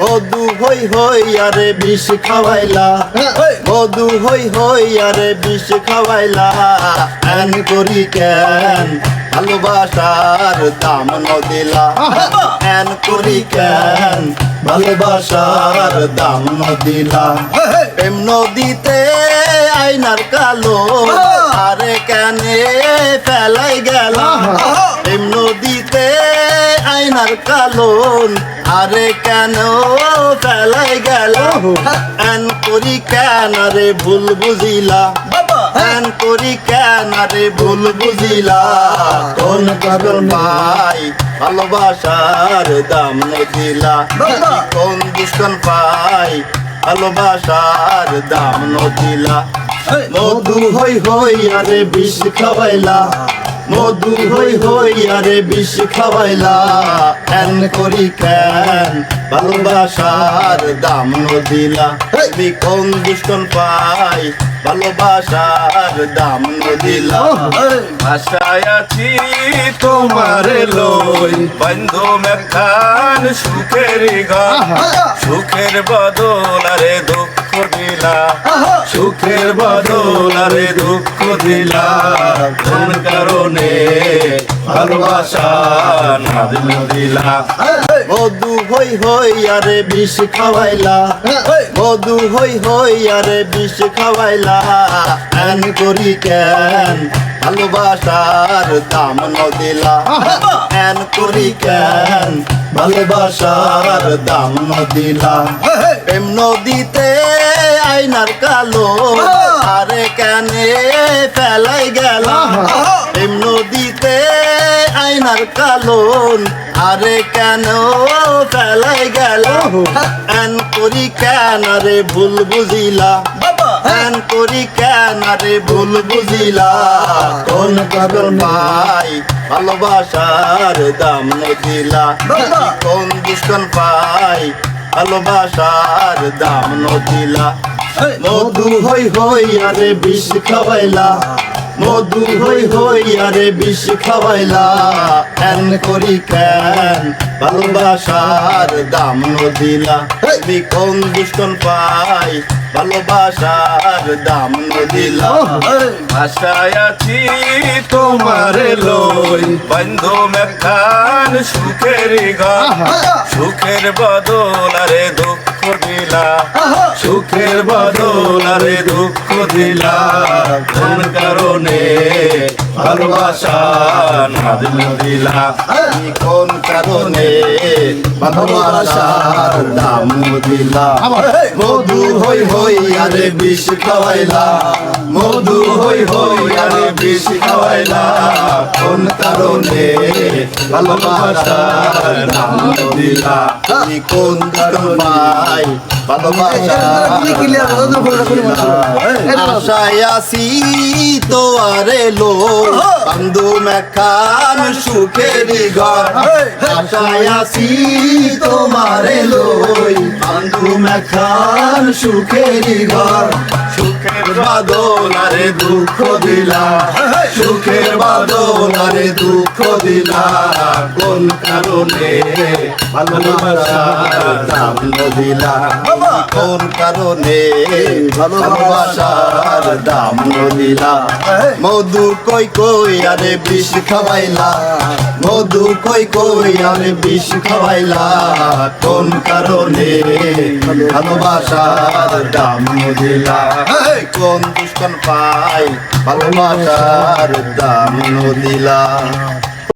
মধু হই হই আরে বিষ খাওয়াইলা। মধু হই হই আরে বিষ খাওয়াইলা। এন করি কেন? ভালোবাসার দাম নদিলা এন করি কেন? ভালোবাসার দাম নদিলা প্রেম নদীতে আইনার কালো। আরে কেনে ফেলাই গেলা। প্রেম নদীতে আইনার কালন আরে কেন ফেলাই গেল? এন করি কেন রে ভুল বুঝিলা? এন করি কেন রে ভুল বুঝিলা? কোন কারণ পাই ভালোবাসার দাম নদিলা কোন দুষ্কন পাই ভালোবাসার দাম নদিলা মধু। হই হই আরে বিষ খাওয়াইলা। মধু হই হই আরে বিষ খাওয়াইলা। এন করি কেন ভালোবাসার দাম নদিলা। তুমি কোন দুষ্টন পাই ভালোবাসার দাম নদিলা। আশায় আছি তোমার লই বন্ধু মেখান সুখের ঘর। সুখের বদল আরে দুঃখ সুখের বদল আরে দুঃখ দিলা। কোন কারণে ভালোবাসা দিলা। মধু হই হই আরে বিষ খাওয়াইলা। মধু হই হই আরে বিষ খাওয়াইলা। এন করি কেন? ভালোবাসার দাম নদিলা এন করি কেন? ভালোবাসার দাম নদিলা প্রেম নদীতে আইনার কালো। আরে কেনে ফেলাই গেলা। প্রেম নদীতে আইনার কালন আরে কেন ফেলাই গেল? এন করি কেন রে ভুল বুঝিলা? এন করি কেন রে ভুল বুঝিলা? কোন কারণ পাই ভালোবাসার দাম নদিলা? কোন দুষ্টন পাই ভালোবাসার দাম নদিলা? মধু। হই হই আরে বিষ খাওয়াইলা। মধু হই হই আরে বিষ খাওয়াইলা। এন করি কেন ভালোবাসার দাম নদিলা। তুমি কোন দুষ্টন পাই ভালোবাসার দাম নদিলা। আশায় আছি তোমার লই বন্ধু মেখান সুখের ঘর। সুখের বদল আরে দুঃখ দিলা। সুখের বদল আরে দুঃখ দিলা। কোন কারণে ভালোবাসা দিলা। কোন কারণে ভালোবাসার দাম নদিলা মধু হই হই আরে বিষ খাওয়াইলা। মধু হই হই আরে বিষ খাওয়াইলা। কোন কারণে ভালোবাসার দাম নদিলা তুমি কোন কারণ আশায় আসি তো আরে লো বন্ধু মেখান সুখেরি ঘর। আশায় আসি তোমারে লই বন্ধু মেখান সুখেরি ঘর। সুখের বাদল আরে দুঃখ দিলা। সুখের বাদল আরে দুঃখ দিলা। কোন কারণে ভালোবাসার দাম দিলা কোন কারণে ভালোবাসার দাম দিলা মধু কই কই আরে বিষ খাওয়াইলা মধু কই কই আরে বিষ খাওয়াইলা কোন কারণে ভালোবাসার দাম দিলা কোন দুষ্কন পাই ভালোবাসার দাম দিলা